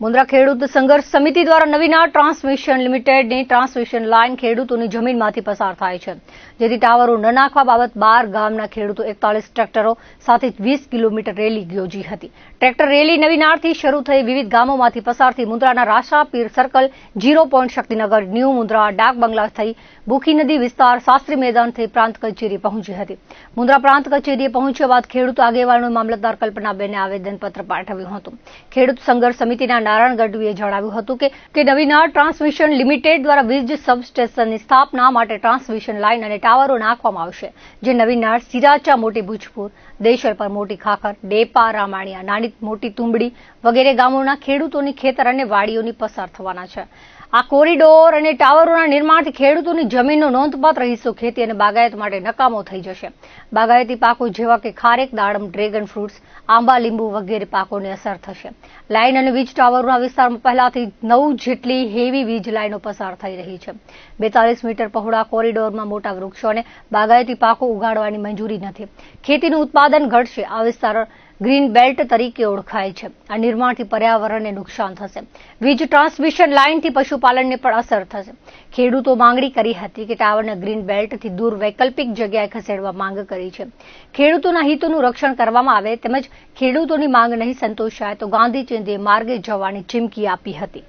મુન્દ્રા ખેડૂત સંઘર્ષ સમિતિ દ્વારા નવીના ટ્રાન્સમિશન લિમિટેડની ટ્રાન્સમિશન લાઇન ખેડૂતોની જમીનમાંથી પસાર થાય છે. જેથી ટાવરો ન નાખવા બાબત બાર ગામના ખેડૂતો એકતાલીસ ટ્રેક્ટરો સાથે વીસ કિલોમીટર રેલી યોજી હતી. ટ્રેક્ટર રેલી નવીનારથી શરૂ થઈ વિવિધ ગામોમાંથી પસાર થઈ મુન્દ્રાના Rashapir circle zero point Shaktinagar, new Mundra, ડાક બંગલા થઈ બુખી નદી વિસ્તાર, શાસ્ત્રી મેદાન થઈ પ્રાંત કચેરી પહોંચી હતી. મુન્દ્રા પ્રાંત કચેરીએ પહોંચ્યા બાદ ખેડૂત આગેવાનોએ મામલતદાર કલ્પનાબેને આવેદનપત્ર પાઠવ્યું હતું. ખેડૂત સંઘર્ષ સમિતિના નારાયણ ગઢવીએ જણાવ્યું હતું કે નવીનાર ટ્રાન્સમિશન લિમિટેડ દ્વારા વીજ સબસ્ટેશનની સ્થાપના માટે ટ્રાન્સમિશન લાઇન અને ટાવરો નાખવામાં આવશે, જે નવીનાર સિરાચા મોટી ભુજપુર દેશર પર મોટી ખાખર, ડેપા, રામાણીયા નાની મોટી તુંબડી વગેરે ગામોના ખેડૂતોની ખેતર અને વાડીઓની પસાર થવાના છે. આ કોરિડોર અને ટાવરોના નિર્માણથી ખેડૂતોની જમીનનો નોંધપાત્ર હિસ્સો ખેતી અને બાગાયત માટે નકામો થઈ જશે. બાગાયતી પાકો જેવા કે ખારેક, દાડમ, ડ્રેગન ફ્રૂટ્સ, આંબા, લીંબુ વગેરે પાકોને અસર થશે. લાઇન અને વીજ ટાવરોના વિસ્તારમાં પહેલાથી નવ જેટલી હેવી વીજ લાઇનો પસાર થઈ રહી છે. બેતાલીસ મીટર પહોળા કોરિડોરમાં મોટા વૃક્ષો અને બાગાયતી પાકો ઉગાડવાની મંજૂરી નથી. ખેતીનું ઉત્પાદન ઘટશે. આ વિસ્તાર ગ્રીન બેલ્ટ તરીકે ઓળખાય છે. આ નિર્માણથી પર્યાવરણને નુકસાન થશે. વીજ ટ્રાન્સમિશન લાઇનથી પશુપાલનને પણ અસર થશે. ખેડૂતો માંગણી કરી હતી કે ટાવરને ગ્રીન બેલ્ટથી દૂર વૈકલ્પિક જગ્યાએ ખસેડવા માંગ કરી છે. ખેડૂતોના હિતોનું રક્ષણ કરવામાં આવે તેમજ ખેડૂતોની માંગ નહીં સંતોષાય તો ગાંધી માર્ગે જવાની ચીમકી આપી હતી.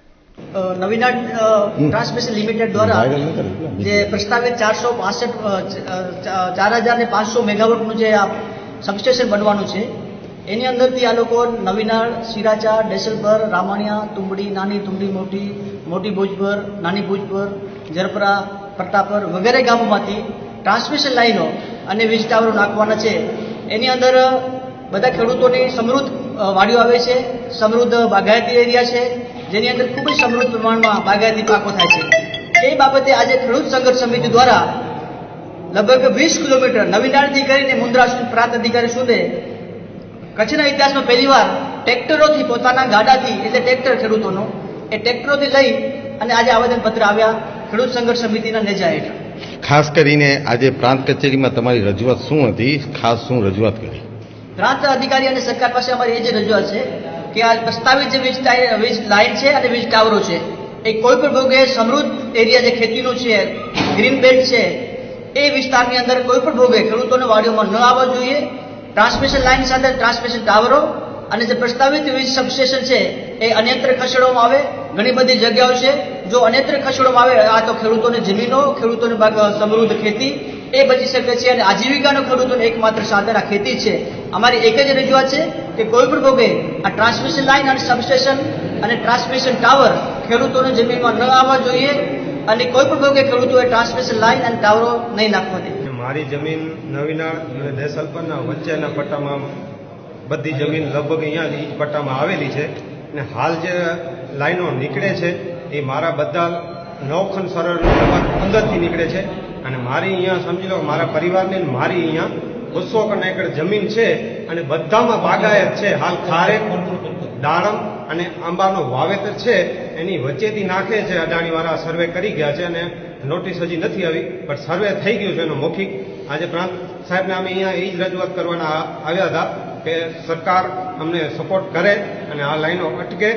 નવીના ટ્રાન્સમિશન લિમિટેડ દ્વારા જે પ્રસ્તાવિત ચારસો પાસઠ ચાર હજાર ને પાંચસો મેગાવોટનું જે આ સબસ્ટેશન બનવાનું છે એની અંદરથી આ લોકો નવીનાળ સિરાચા ડેસલભર, રામાણિયા, તુંબડી, નાની તુંબડી મોટી મોટી ભુજભર, નાની ભુજભર જરપરા પ્રતાપર વગેરે ગામોમાંથી ટ્રાન્સમિશન લાઈનો અને વીજ ટાવરો નાખવાના છે. એની અંદર બધા ખેડૂતોની સમૃદ્ધ વાડીઓ આવે છે, સમૃદ્ધ બાગાયતી એરિયા છે, જેની અંદર ખૂબ જ સમૃદ્ધ પ્રમાણમાં બાગાયતી પાકો થાય છે. એ બાબતે આજે ખેડૂત સંઘર્ષ સમિતિ દ્વારા લગભગ વીસ કિલોમીટર નવીનાળથી કરીને મુન્દ્રા પ્રાંત અધિકારી સુધી કચ્છના ઇતિહાસમાં પહેલીવાર ટ્રેક્ટરોથી પોતાના ગાડાથી એટલે ટ્રેક્ટર ખેડૂતોનો એ ટ્રેક્ટરોથી લઈ અને આજે આવેદનપત્ર આવ્યા ખેડૂત સંઘર્ષ સમિતિના નેજા હેઠળ. ખાસ કરીને આજે પ્રાંત કચેરીમાં તમારી રજૂઆત શું હતી? ખાસ શું રજૂઆત કરી? પ્રાંત અધિકારી અને સરકાર પાસે અમારી એ જ રજૂઆત છે કે આ પ્રસ્તાવિત જે વીજ વીજ લાઇન છે અને વીજ ટાવરો છે એ કોઈ પણ ભોગે સમૃદ્ધ એરિયા જે ખેતીનું છે ગ્રીન બેલ્ટ છે એ વિસ્તારની અંદર કોઈ પણ ભોગે ખેડૂતોને વાડીઓમાં ન આવવા જોઈએ. ટ્રાન્સમિશન લાઇન સાથે ટ્રાન્સમિશન ટાવરો અને જે પ્રસ્તાવિત વીજ સબસ્ટેશન છે એ અન્યત્ર ખસેડવામાં આવે. ઘણી બધી જગ્યાઓ છે જો અન્યત્ર ખસેડવામાં આવે, આ તો ખેડૂતોની જમીનો, ખેડૂતોની સમૃદ્ધ ખેતી એ બચી શકે છે અને આજીવિકાનો ખેડૂતોને એકમાત્ર સાધન આ ખેતી છે. અમારી એક જ રજૂઆત છે કે કોઈ પણ ભોગે આ ટ્રાન્સમિશન લાઇન અને સબસ્ટેશન અને ટ્રાન્સમિશન ટાવર ખેડૂતોની જમીનમાં ન આવવા જોઈએ અને કોઈ પણ ભોગે ખેડૂતોએ ટ્રાન્સમિશન લાઇન અને ટાવરો નહીં નાખવા દે. મારી જમીન નવીનાળ અને દેસલપરના વચ્ચેના પટ્ટામાં બધી જમીન લગભગ અહીંયા જ પટ્ટામાં આવેલી છે. અને હાલ જે લાઈનો નીકળે છે, એ મારા બધા નવખંડ સરળ અંદરથી નીકળે છે. અને મારી અહીંયા સમજી લો, મારા પરિવારની મારી અહીંયા બસો કરોડ એકર જમીન છે અને બધામાં બાગાયત છે. હાલ ખારેક દાડમ અને આંબાનો વાવેતર છે. એની વચ્ચેથી નાખે છે. અદાણીવાળા સર્વે કરી ગયા છે અને નોટિસ હજી નથી આવી, પણ સર્વે થઈ ગયું છે એનો મૌખિક. આજે પ્રાંત સાહેબને અમે અહીંયા એ જ રજૂઆત કરવાના આવ્યા હતા કે સરકાર અમને સપોર્ટ કરે અને આ લાઈનો અટકે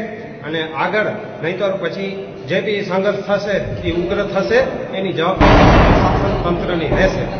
અને આગળ નહીતર પછી જે બી સંઘર્ષ થશે, એ ઉગ્ર થશે, એની જવાબદારી શાસન તંત્રની રહેશે.